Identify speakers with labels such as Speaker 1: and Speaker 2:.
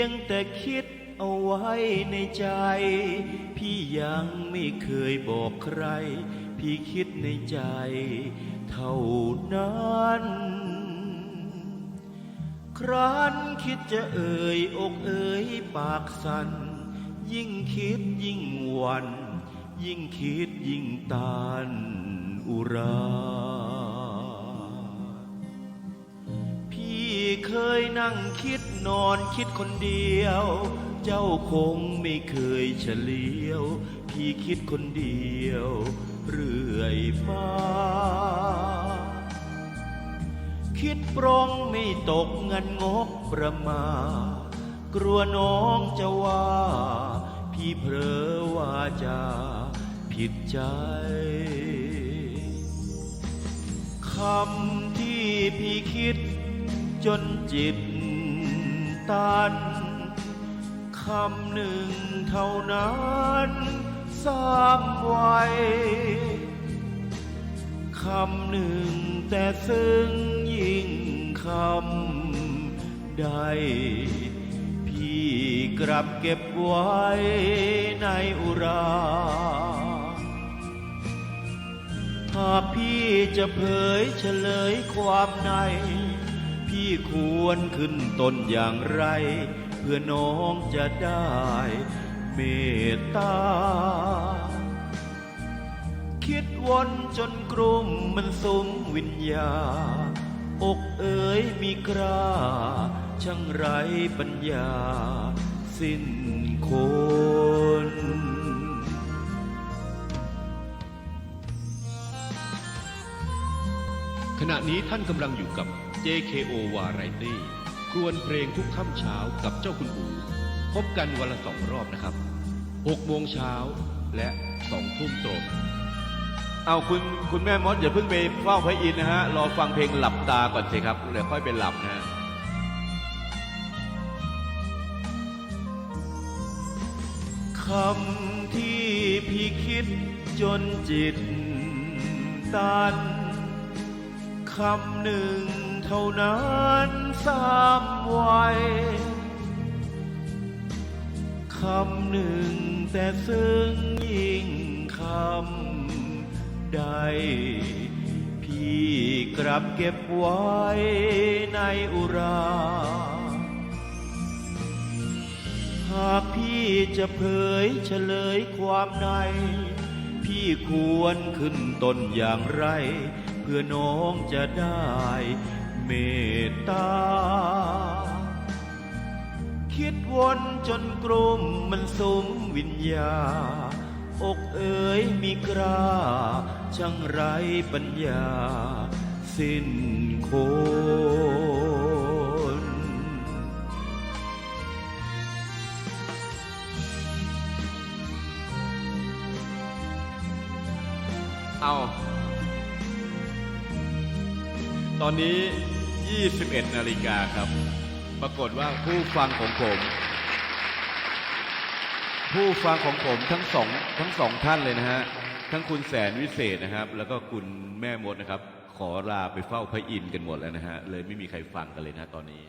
Speaker 1: ยงแต่คิดเอาไว้ในใจ พี่ยังไม่เคยบอกใคร พี่คิดในใจ เท่านั้น ครั้นคิดจะเอ่ยอกเอ่ยปากสัน่นยิ่งคิดยิ่งหวัน ยิ่งคิดยิ่งตานอุรา เคยนั่งคิดนอนคิดคนเดียว เจ้าคงไม่เคยเฉลียว พี่คิดคนเดียว เรื่อยมาคิดปรองไม่ตกเงินงกประมา กลัวน้องจะว่า พี่เพลอว่าจะผิดใจคำที่พี่คิด จนจิตตันคำหนึ่งเท่านั้นสามไว้คำหนึ่งแต่ซึ่งยิ่งคำใด พี่กลับเก็บไว้ในอุราหาพี่จะเผยเฉลยความใน พี่ควรขึ้นต้นอย่างไร เพื่อน้องจะได้เมตตา คิดวนจนกลุ่มมันสุมวิญญา อกเอ๋ยมีกล้า ช่างไรปัญญา สิ้นคน
Speaker 2: ขณะนี้ท่านกำลังอยู่กับ JKO Variety ครวนเพลงทุกค่ำเช้ากับเจ้าคุณอูพบกันวันละสองรอบนะครับ6โมงเช้าและ2ทุ่มตรง
Speaker 1: เอาคุณคุณแม่มดอย่าเพิ่งไปเฝ้าพระอินทร์นะฮะ รอฟังเพลงหลับตาก่อนสิครับเดี๋ยวค่อยไปหลับนะฮะคำที่พี่คิดจนจิตตันคำหนึ่ง เท่านั้นสามไว้คำหนึ่งแต่ซึ่งยิ่งคำใด พี่กลับเก็บไว้ในอุรา หากพี่จะเผยเฉลยความใน พี่ควรขึ้นต้นอย่างไร เพื่อน้องจะได้ เมตตา คิดวนจนกลุ่มมันสมวิญญา อกเอ๋ยมีกล้าช่างไรปัญญา สิ้นคนเอาตอนนี้ 21 นาฬิกาครับ ปรากฏว่าผู้ฟังของผม ผู้ฟังของผมทั้งสองทั้งสองท่านเลยนะฮะ ทั้งคุณแสนวิเศษนะครับ แล้วก็คุณแม่มดนะครับ ขอลาไปเฝ้าพระอินทร์กันหมดแล้วนะฮะ เลยไม่มีใครฟังกันเลยนะตอนนี้